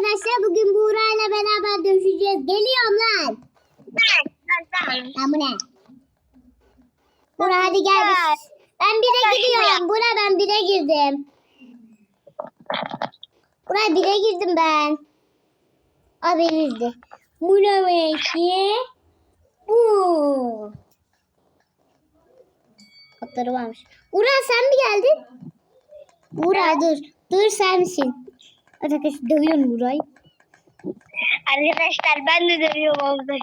arkadaşlar bugün Buğra ile beraber dövüşeceğiz. Geliyorum lan. Lan bu ne? Buğra hadi gel. biz- Ben bire gidiyorum. Buğra ben bire girdim. Buğra bire girdim ben. O verildi. Buğra belki. Bu. Atları varmış. Buğra sen mi geldin? Buğra dur. Dur sensin. Arkadaşlar dövüyorum Buğra'yı. Arkadaşlar ben de dövüyorum orada.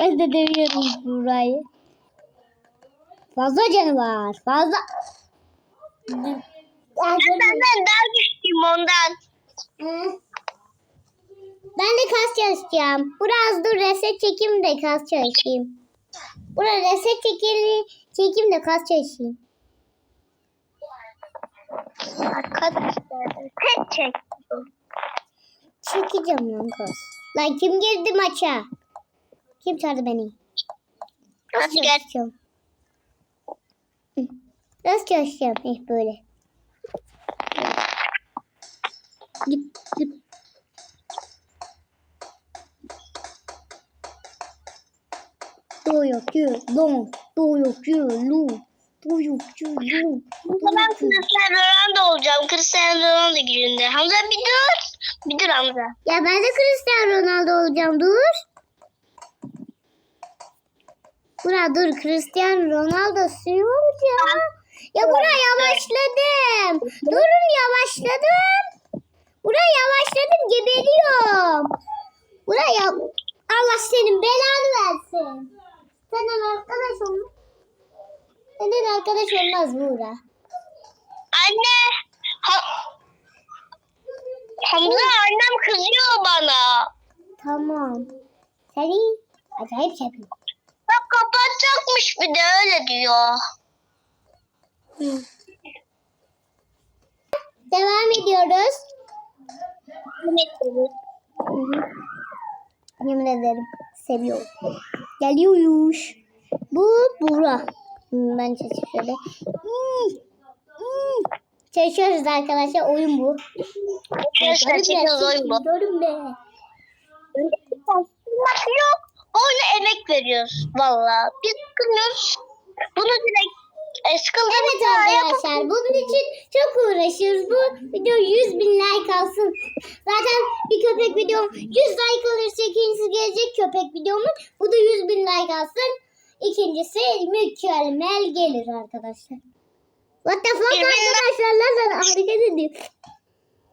Ben de dövüyorum Buğra'yı. Fazla canı var. Fazla. Ben senden daha güçlüyüm ondan. Hı. Ben de kas çalışacağım. Biraz dur reset çekeyim de kas çalışayım. Buraya reset çekeyim, çekeyim de kas çalışayım. Arkadaşlar tek çek. Çekeceğim lan kas. Lan kim girdi maça? Kim çağırdı beni? Nasıl? Hı. Nasıl çalışacağım? Eh böyle. Git git. Doyuyorum, doyuyorum, doyuyorum. Ben Cristiano Ronaldo olacağım. Cristiano Ronaldo gününde. Hamza bir dur. Bir dur Hamza. Ya ben de Cristiano Ronaldo olacağım. Dur. Bura dur. Cristiano Ronaldo suyu olacağım. Ya bura yavaşladım. Durun yavaşladım. Bura yavaşladım. Geberiyorum. Bura ya... Allah senin belanı versin. Senden arkadaş olmaz. Senden arkadaş olmaz Buğra. Anne. Ha Hamza annem kızıyor bana. Tamam. Seni acayip şey yapıyorum. Bak kapatacakmış bir de öyle diyor. Hı. Devam ediyoruz. Hı hı. Yemin ederim seviyorum. Geliyormuş. Bu Buğra. Ben çeşit şöyle. Hmm, hmm. Çalışıyoruz arkadaşlar. Oyun bu. Arkadaşlar çekiyoruz oyun bu. Görün be. Bak yok. Oyuna emek veriyoruz valla. Biz sıkılmıyoruz. Bunu direkt e, sıkıldığımız Evet arkadaşlar bunun için çok uğraşıyoruz. Bu video 100 bin like alsın. Zaten bir köpek videom 100 like alırsa ikincisi gelecek köpek videomun. Bu da 100 bin like alsın. İkincisi mükemmel gelir arkadaşlar. What the fuck 100 bin like- arkadaşlar lan lan hareket ediyor.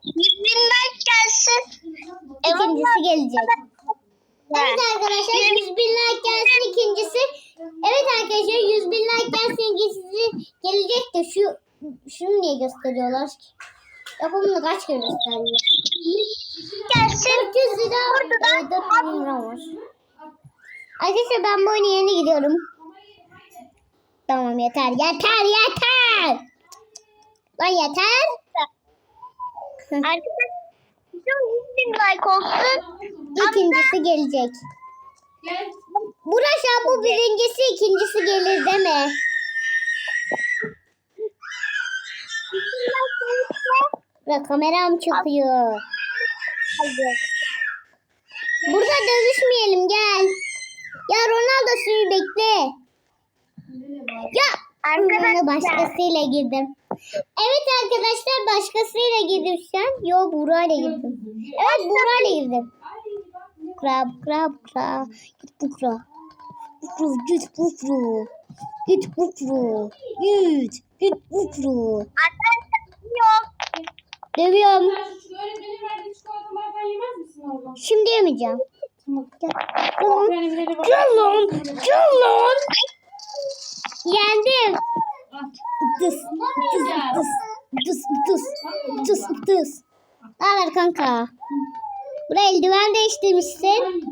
100 bin like gelsin. İkincisi gelecek. Evet arkadaşlar 100 bin like gelsin ikincisi. Evet arkadaşlar 100 bin like gelsin ikincisi gelecek de şu şunu niye gösteriyorlar ki? Yapımını kaç kere gösteriyor? Gelsin. 400 lira e, 400 lira var. Arkadaşlar ben bu oyunun yerine gidiyorum. Tamam yeter yeter yeter. Lan yeter. Arkadaşlar bizim 100 bin like olsun. İkincisi gelecek. Burası bu birincisi ikincisi gelir deme. Bura kameram çıkıyor. Burada dövüşmeyelim gel. Ya Ronaldo suyu bekle. Ya Arkadaşlar. başkasıyla girdim. Evet arkadaşlar başkasıyla girdim şu an. Yo Buğra'yla girdim. Evet Buğra'yla girdim. Bukra bukra bukra. Git bukra. Bukra git bukra. Git bukra. Git. Git bukra. Arkadaşlar yok. Dövüyorum. Şimdi yemeyeceğim. Gel. Lan. Gel lan. Gel lan. Yendim. Dıs. Dıs. Dıs. Dıs. Dıs. Dıs. Dıs. Ne haber kanka? Buraya eldiven değiştirmişsin.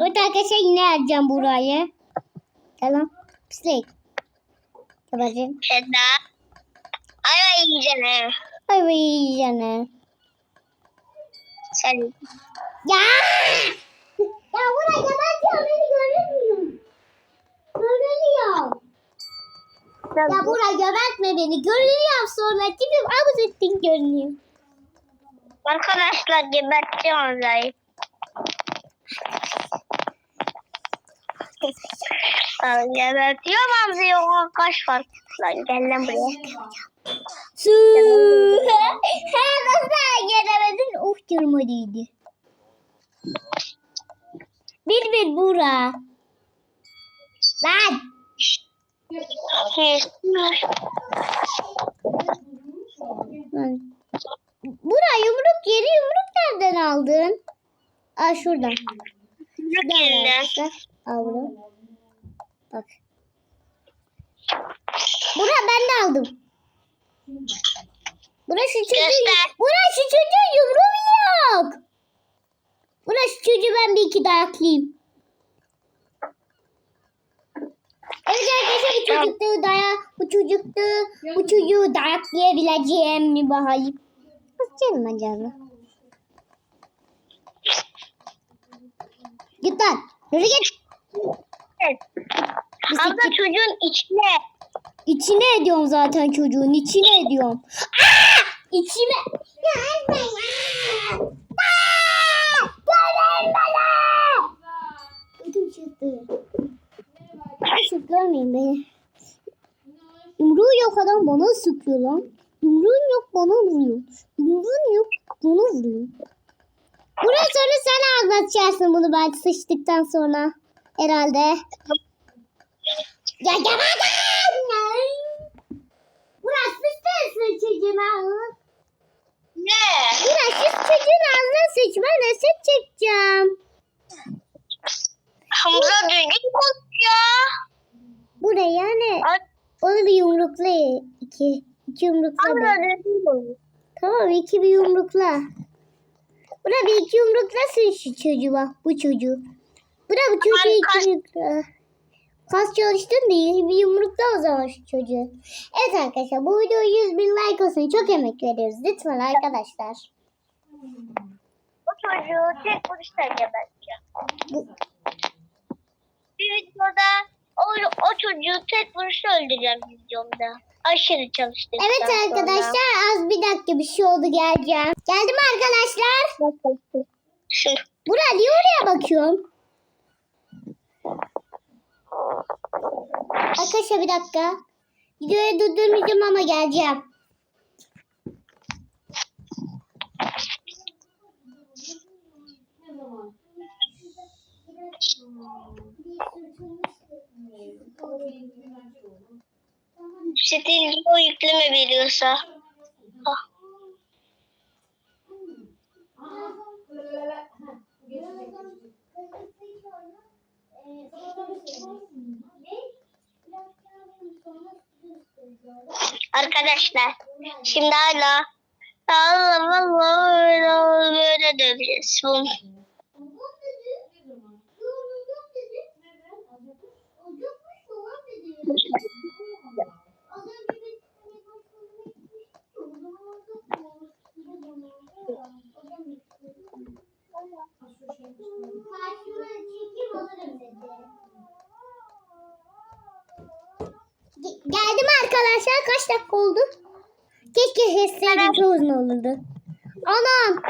Evet arkadaşlar yine arayacağım burayı. Lan. Pislik. Babacığım. Feda. Ay ay yiyeceğim. Ay vay canım. Sen. Ya! Ya buraya gebertiyor beni Görünüyor. Ya buraya gebertme beni. Görünüyor sonra tipim abuz ettin görünüyor. Arkadaşlar geberteceğim. Lan gebertiyorum Hamza'yı o kaç var. Lan gel lan buraya. Su. He nasıl gelemedin? Uf değdi. Bir bir Bura. Lan. Lan. Bura yumruk yeri yumruk nereden aldın? Aa şuradan. Arkadaşlar, Al bunu. Bak. Bura ben de aldım. Bura şu çocuğun, bura şu çocuğun yumruğu yok. Bura şu çocuğu ben bir iki dayaklayayım. Evet arkadaşlar bu çocuktu daya, bu çocuktu, bu çocuğu dayaklayabileceğim mi bakayım. Basacağım ben canım. Git lan. Yürü git. Evet. Hamza çocuğun içine. İçine ediyorum zaten çocuğun. içine ediyorum. Aa! İçime. Ya ya. Görmeyin beni. Yumruğu yok adam bana sıkıyor lan. Yumruğun yok bana vuruyor. Yumruğun yok bana vuruyor. Buraya sonra sen anlatacaksın bunu ben sıçtıktan sonra. Herhalde. Ya yapamadım. Burası sensin çocuğun ağzına. Ne? Burası çocuğun ağzına sıç. Ben de sıç çekeceğim. Hamza düzgün konuş ya. Buraya ne? Ay, Onu bir yumrukla. iki. İki yumrukla. düzgün konuş. Tamam iki bir yumrukla. Buna bir iki yumrukla sıç şu çocuğa. Bu çocuğu. Buna bu çocuğu iki yumrukla. Kas çalıştın değil. Bir yumrukla o zaman şu çocuğu. Evet arkadaşlar bu video 100 bin like olsun. Çok emek veriyoruz. Lütfen arkadaşlar. O çocuğu tek vuruşta geberteceğim. Bu, Bir videoda o, o çocuğu tek vuruşta öldüreceğim videomda. Aşırı çalıştıktan Evet arkadaşlar az bir dakika bir şey oldu geleceğim. Geldim arkadaşlar. Şu. Bura niye oraya bakıyorum? Arkadaşlar bir dakika. Videoyu durdurmayacağım ama geleceğim. Ne zaman? Stil o yükleme veriyorsa. Ah. Arkadaşlar şimdi hala Allah Allah öyle böyle döveceğiz. Bu Ge- Geldim arkadaşlar. Kaç dakika oldu? Keşke hisseydim çok uzun olurdu. Anam.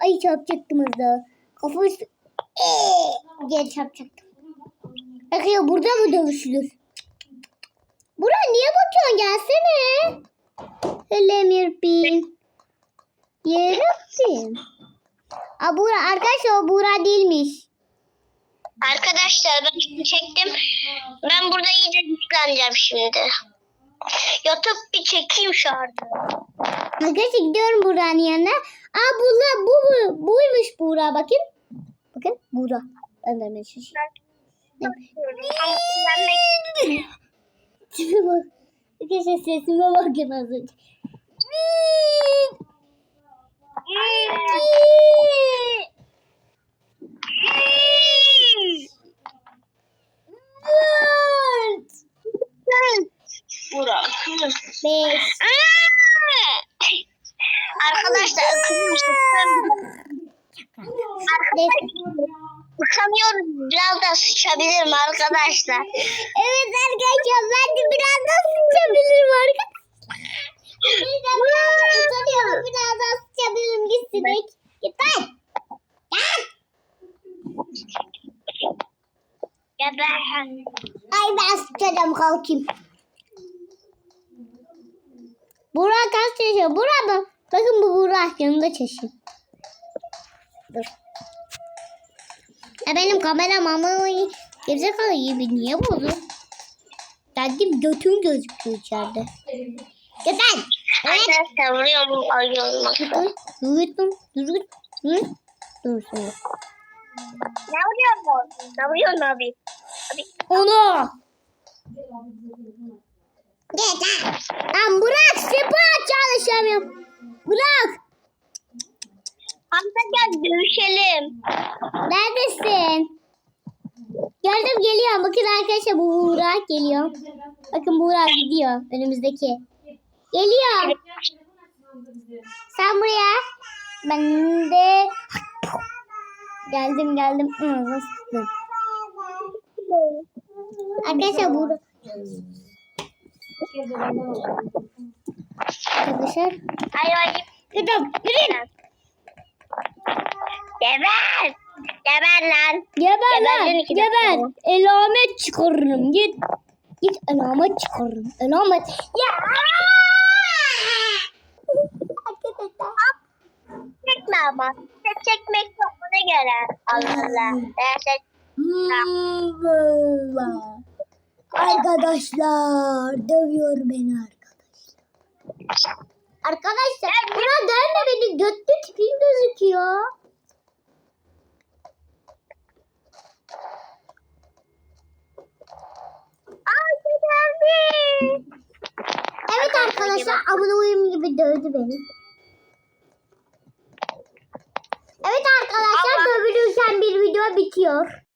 Ay çarpacaktım hızlı. Kafayı Eee diye çarpacaktım. Arkadaşlar burada mı dövüşülür? Buraya niye bakıyorsun? Gelsene. Hele Mirpin. Yarabbim. Aa, arkadaşlar o Buğra değilmiş. Arkadaşlar ben şimdi çektim. Ben burada iyice güçleneceğim şimdi. Yatıp bir çekeyim şu anda. Arkadaşlar gidiyorum Buğra'nın yanına. Aa Buğra bu, bu buymuş Buğra bakın. Bakın Buğra. Ben de hemen şaşırdım. Ama güçlenmek Tipe bak. Arkadaşlar sesime bakın az önce. Dört. Burak. Beş. Arkadaşlar ıkınmıştık. Uçamıyorum. Biraz da sıçabilirim arkadaşlar. Evet arkadaşlar ben de biraz da sıçabilirim arkadaşlar. Biraz utanıyorum. Biraz daha sıçabilirim gitsin. Git lan. Geber. Ay ben sıçacağım kalkayım. Burak kaç yaşıyor? Burak mı? Bakın bu Burak yanında çeşit. Dur. Ya benim kameram ama gerizekalı gibi niye buldu? Geldim götüm gözüküyor içeride. Evet. Arkadaşlar vuruyorum ayıyorum. Dur. Dur. Dur. Dur. Dur. Dur. Ne vuruyorsun? Ne vuruyorsun abi? Onu. Git lan. Lan bırak spor çalışamıyorum. Bırak. Hamza gel dövüşelim. Neredesin? Gördüm geliyor. Bakın arkadaşlar bu Burak geliyor. Bakın Burak gidiyor önümüzdeki. Geliyor. Sen buraya. Ben de geldim geldim. Arkadaşlar Burak. Arkadaşlar. Ay ay. Gidiyorum. Yürüyün. Geber. Geber lan. Geber lan. Geber. Elamet çıkarırım. Git. Git elamet çıkarırım. Elamet. Ya. Çekme ama. Çekmek yok buna göre. Allah Allah. Ben sen Arkadaşlar dövüyor beni arkadaşlar. Arkadaşlar buna dövme beni götlü tipim gözüküyor. Ay güzeldi. Evet arkadaşlar abone uyum gibi dövdü beni. Evet arkadaşlar dövülürken bir video bitiyor.